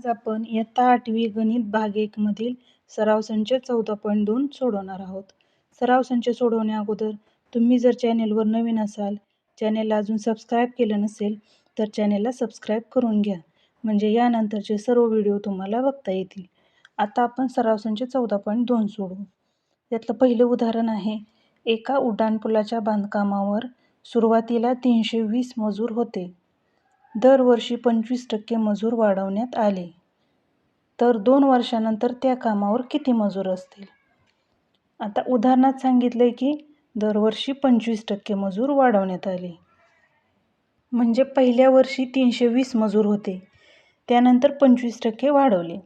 आज आपण इयत्ता आठवी गणित भाग एक मधील सराव संच चौदा पॉईंट दोन सोडवणार आहोत. सराव संच सोडवण्या अगोदर तुम्ही जर चॅनेलवर नवीन असाल चॅनेलला अजून सबस्क्राईब केलं नसेल तर चॅनेलला सबस्क्राईब करून घ्या. म्हणजे यानंतरचे सर्व व्हिडिओ तुम्हाला बघता येतील. आता आपण सराव संच चौदा पॉईंट दोन सोडवू. यातलं पहिलं उदाहरण आहे एका उड्डाणपुलाच्या बांधकामावर सुरुवातीला तीनशे वीस मजूर होते. दरवर्षी पंचवीस टक्के मजूर वाढवण्यात आले. तर दोन वर्षानंतर त्या कामावर किती मजूर असतील? आता उदाहरणात सांगितलं आहे की दरवर्षी पंचवीस टक्के मजूर वाढवण्यात आले. म्हणजे पहिल्या वर्षी तीनशे वीस मजूर होते. त्यानंतर पंचवीस टक्के वाढवले.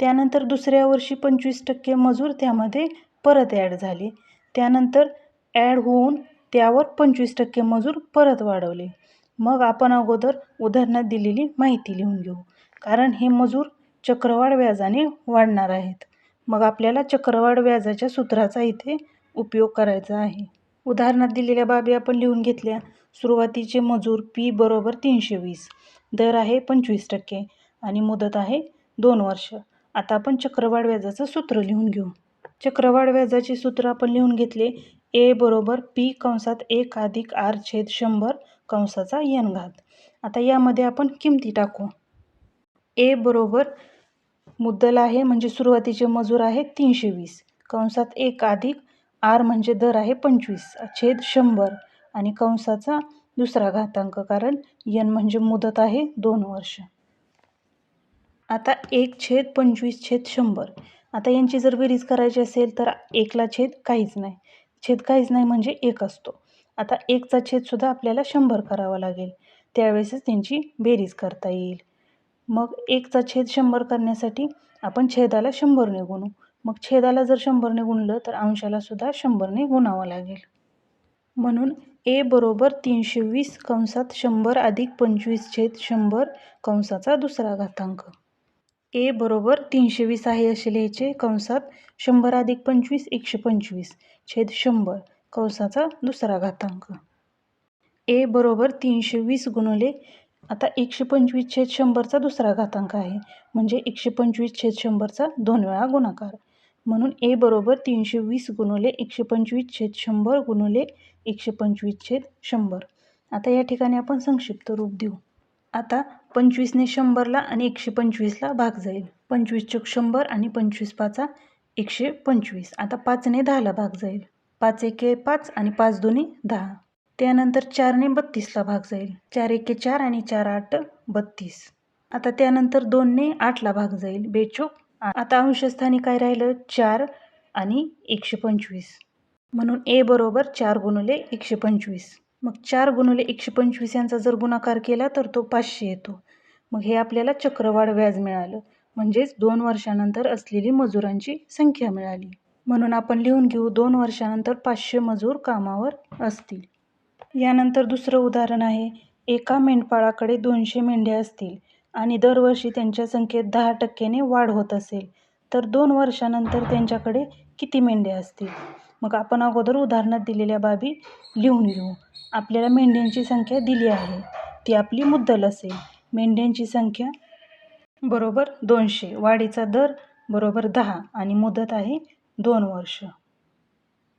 त्यानंतर दुसऱ्या वर्षी पंचवीस टक्के मजूर त्यामध्ये परत ॲड झाले. त्यानंतर ॲड होऊन त्यावर पंचवीस टक्के मजूर परत वाढवले. मग आपण अगोदर उदाहरणात दिलेली माहिती लिहून घेऊ. कारण हे मजूर चक्रवाढ व्याजाने वाढणार आहेत. मग आपल्याला चक्रवाढ व्याजाच्या सूत्राचा इथे उपयोग करायचा आहे. उदाहरणात दिलेल्या बाबी आपण लिहून घेतल्या. सुरुवातीचे मजूर पी बरोबर तीनशे वीस. दर आहे पंचवीस टक्के आणि मुदत आहे दोन वर्ष. आता आपण चक्रवाढ व्याजाचं सूत्र लिहून घेऊ. चक्रवाढ व्याजाचे सूत्र आपण लिहून घेतले. ए बरोबर पी कंसात एक अधिक आर छेद शंभर कंसाचा यन घात. आता यामध्ये आपण किमती टाकू. ए बरोबर मुद्दल आहे म्हणजे सुरुवातीचे मजूर आहे तीनशे वीस. कंसात एक अधिक आर म्हणजे दर आहे पंचवीस छेद शंभर. आणि कंसाचा दुसरा घातांक कारण यन म्हणजे मुदत आहे दोन वर्ष. आता एक छेद पंचवीस छेद शंभर. आता यांची जर बेरीज करायची असेल तर एकला छेद काहीच नाही. छेद काहीच नाही म्हणजे एक असतो. आता एकचा छेदसुद्धा आपल्याला शंभर करावा लागेल. त्यावेळेसच त्यांची बेरीज करता येईल. मग एकचा छेद शंभर करण्यासाठी आपण छेदाला शंभरने गुणू मग छेदाला जर शंभरने गुणलं तर अंशालासुद्धा शंभरने गुणावं लागेल. म्हणून ए बरोबर तीनशे वीस कंसात शंभर अधिक पंचवीस छेद शंभर कंसाचा दुसरा घातांक. ए बरोबर तीनशे वीस आहे असे लिहायचे. कंसात शंभर अधिक पंचवीस एकशे पंचवीस. छेद शंभर. कंसाचा दुसरा घातांक. ए बरोबर तीनशे वीस गुणले आता एकशे पंचवीस छेद शंभरचा दुसरा घातांक आहे म्हणजे एकशे पंचवीस छेद शंभरचा दोन वेळा गुणाकार. म्हणून ए बरोबर तीनशे वीस गुणवले एकशे पंचवीस छेद शंभर गुणवले एकशे पंचवीस छेद शंभर. आता या ठिकाणी आपण संक्षिप्त रूप देऊ. आता पंचवीसने शंभरला आणि एकशे पंचवीसला भाग जाईल. पंचवीस चक शंभर आणि पंचवीस पाचा एकशे पंचवीस आता पाचने दहाला भाग जाईल. पाच एके पाच आणि पाच दोन्ही दहा. त्यानंतर चारने बत्तीसला भाग जाईल. चार एके चार आणि चार आठ बत्तीस. आता त्यानंतर दोनने आठला भाग जाईल. बेचोक आता अंशस्थानी काय राहिलं? चार आणि एकशे पंचवीस. म्हणून ए बरोबर चार गुणुले एकशे पंचवीस. मग चार गुणुले एकशे पंचवीस यांचा जर गुणाकार केला तर तो पाचशे येतो. मग हे आपल्याला चक्रवाढ व्याज मिळालं. म्हणजेच दोन वर्षानंतर असलेली मजुरांची संख्या मिळाली. म्हणून आपण लिहून घेऊ दोन वर्षानंतर पाचशे मजूर कामावर असतील. यानंतर दुसरं उदाहरण आहे एका मेंढपाळाकडे दोनशे मेंढ्या असतील आणि दरवर्षी त्यांच्या संख्येत दहा टक्क्याने वाढ होत असेल तर दोन वर्षानंतर त्यांच्याकडे किती मेंढ्या असतील? मग आपण अगोदर उदाहरणात दिलेल्या बाबी लिहून घेऊ. आपल्याला मेंढ्यांची संख्या दिली आहे. ती आपली मुद्दल असेल. मेंढ्यांची संख्या बरोबर दोनशे वाढीचा दर बरोबर दहा आणि मुदत आहे दोन वर्ष.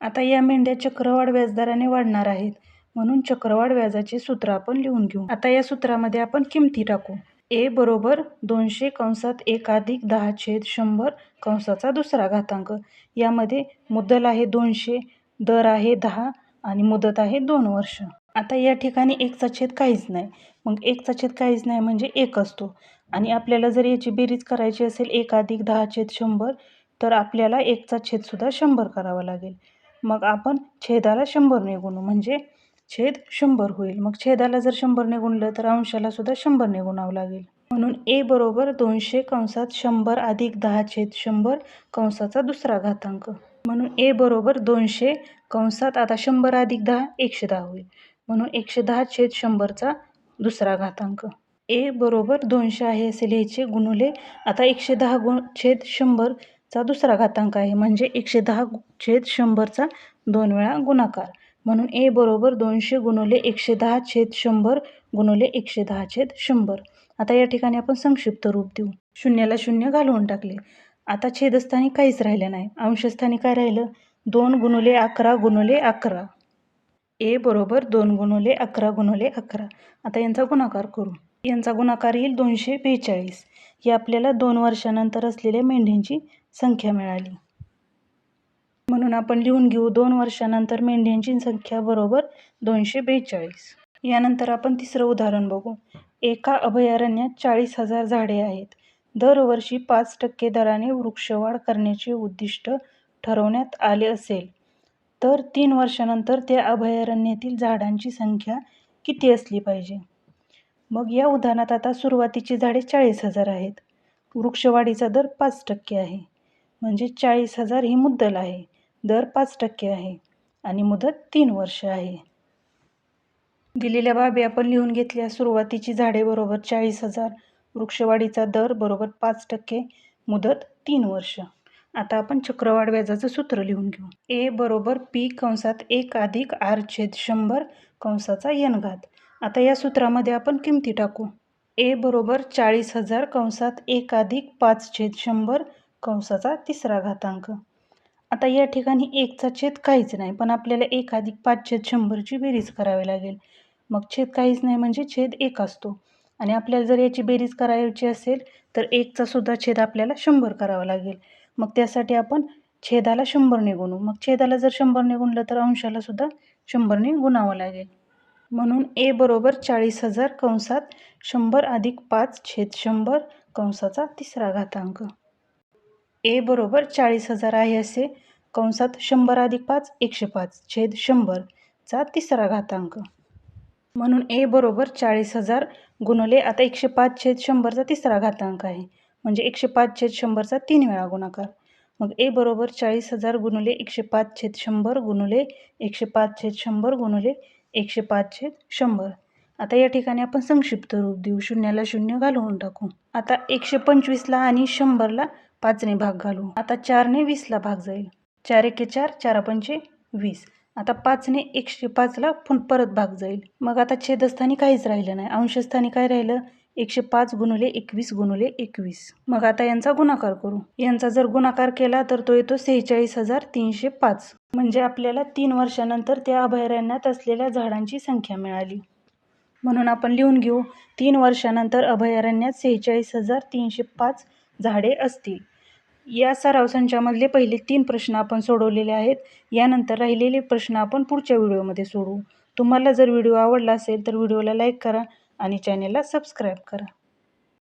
आता या मेंढ्या चक्रवाढ व्याजदराने वाढणार आहेत म्हणून चक्रवाढ व्याजाचे सूत्र आपण लिहून घेऊ. आता या सूत्रामध्ये आपण किमती टाकू. ए बरोबर दोनशे कंसात एक अधिक दहा छेद शंभर कंसाचा दुसरा घातांक. यामध्ये मुद्दल आहे दोनशे दर आहे दहा आणि मुदत आहे दोन वर्ष. आता या ठिकाणी एकचा छेद काहीच नाही. मग एकचा छेद काहीच नाही म्हणजे एक असतो. आणि आपल्याला जर याची बेरीज करायची असेल एक अधिक दहा छेद शंभर तर आपल्याला एकचा छेदसुद्धा शंभर करावा लागेल. मग आपण छेदाला शंभरने गुणू म्हणजे छेद शंभर होईल. मग छेदाला जर शंभरने गुणलं तर अंशाला सुद्धा शंभरने गुणावं लागेल. म्हणून ए बरोबर दोनशे कंसात शंभर अधिक दहा छेद शंभर कंसाचा दुसरा घातांक. म्हणून ए बरोबर दोनशे कंसात आता शंभर अधिक दहा एकशे दहा होईल. म्हणून एकशे दहा छेद शंभरचा दुसरा घातांक. ए बरोबर दोनशे आहे असे लिहायचे गुणुले आता एकशे दहा गुण छेद शंभर चा दुसरा घातांक आहे. म्हणजे एकशे दहा छेद शंभरचा दोन वेळा गुणाकार. म्हणून ए बरोबर दोनशे गुणवले एकशे दहा छेद शंभर गुणवले एकशे दहा छेद शंभर. आता या ठिकाणी आपण संक्षिप्त रूप देऊ. शून्याला शून्य घालवून टाकले. आता छेदस्थानी काहीच राहिलं नाही. अंशस्थानी काय राहिलं? दोन गुणवले अकरा गुणवले अकरा. ए बरोबर दोन गुणवले अकरा गुणवले अकरा. आता यांचा गुणाकार करू. यांचा गुणाकार येईल दोनशे बेचाळीस. ही आपल्याला दोन वर्षानंतर असलेल्या मेंढ्यांची संख्या मिळाली. म्हणून आपण लिहून घेऊ दोन वर्षानंतर मेंढ्यांची संख्या बरोबर दोनशे बेचाळीस. यानंतर आपण तिसरं उदाहरण बघू. एका अभयारण्यात चाळीस हजार झाडे आहेत. दरवर्षी पाच टक्के दराने वृक्षवाढ करण्याचे उद्दिष्ट ठरवण्यात आले असेल. तर तीन वर्षानंतर त्या अभयारण्यातील झाडांची संख्या किती असली पाहिजे? मग या उदाहरणात आता सुरुवातीची झाडे चाळीस हजार आहेत. वृक्षवाढीचा दर पाच टक्के आहे. म्हणजे चाळीस हजार ही मुद्दल आहे. दर पाच टक्के आहे आणि मुदत तीन वर्ष आहे. दिलेल्या बाबी आपण लिहून घेतल्या. सुरुवातीची झाडे बरोबर चाळीस हजार वृक्षवाढीचा दर बरोबर पाच टक्के मुदत तीन वर्ष. आता आपण चक्रवाढ व्याजाचं सूत्र लिहून घेऊ. ए बरोबर पी कंसात एक अधिक आर छेद शंभर कंसाचा यन घात. आता या सूत्रामध्ये आपण किमती टाकू. ए बरोबर चाळीस हजार कंसात एक अधिक पाच छेद शंभर कंसाचा तिसरा घातांक. आता या ठिकाणी एकचा छेद काहीच नाही पण आपल्याला एक अधिक पाच छेद शंभरची बेरीज करावी लागेल. मग छेद काहीच नाही म्हणजे छेद एक असतो. आणि आपल्याला जर याची बेरीज करायची असेल तर एकचा सुद्धा छेद आपल्याला शंभर करावा लागेल. मग त्यासाठी आपण छेदाला शंभरने गुणू मग छेदाला जर शंभरने गुणलं तर अंशाला सुद्धा शंभरने गुणावं लागेल. म्हणून ए बरोबर चाळीस हजार कंसात शंभर अधिक पाच छेद शंभर कंसाचा तिसरा घातांक. ए बरोबर चाळीस हजार आहे असे कंसात शंभर अधिक पाच एकशे पाच छेद शंभरचा तिसरा घातांक. म्हणून ए बरोबर चाळीस हजार गुणले आता एकशे पाच छेद शंभरचा तिसरा घातांक आहे. म्हणजे एकशे पाच छेद शंभरचा तीन वेळा गुणाकार. मग ए बरोबर चाळीस हजार गुणले एकशे पाच छेद शंभर गुणले एकशे पाच छेद शंभर गुणले एकशे पाच छेद शंभर. आता या ठिकाणी आपण संक्षिप्त रूप देऊ. शून्याला शून्य घालवून टाकू. आता एकशे पंचवीसला आणि शंभरला पाचने भाग घालू. आता चारने वीसला भाग जाईल. चार एके चार चार पंचे वीस. आता पाचने एकशे पाचला पुन परत भाग जाईल. मग आता छेदस्थानी काहीच राहिलं नाही. अंशस्थानी काय राहिलं? एकशे पाच गुणुले एकवीस गुणुले एकवीस. मग आता यांचा गुणाकार करू. यांचा जर गुणाकार केला तर तो येतो सेहेचाळीस हजार तीनशे पाच. म्हणजे आपल्याला तीन वर्षानंतर त्या अभयारण्यात असलेल्या झाडांची संख्या मिळाली. म्हणून आपण लिहून घेऊ. तीन वर्षानंतर अभयारण्यात सेहेचाळीस हजार तीनशे पाच झाडे असतील. या सराव संचामधले पहिले तीन प्रश्न आपण सोडवलेले आहेत. यानंतर राहिलेले प्रश्न आपण पुढच्या व्हिडिओमध्ये सोडवू. तुम्हाला जर व्हिडिओ आवडला असेल तर व्हिडिओला लाईक करा आणि चॅनेलला सबस्क्राईब करा.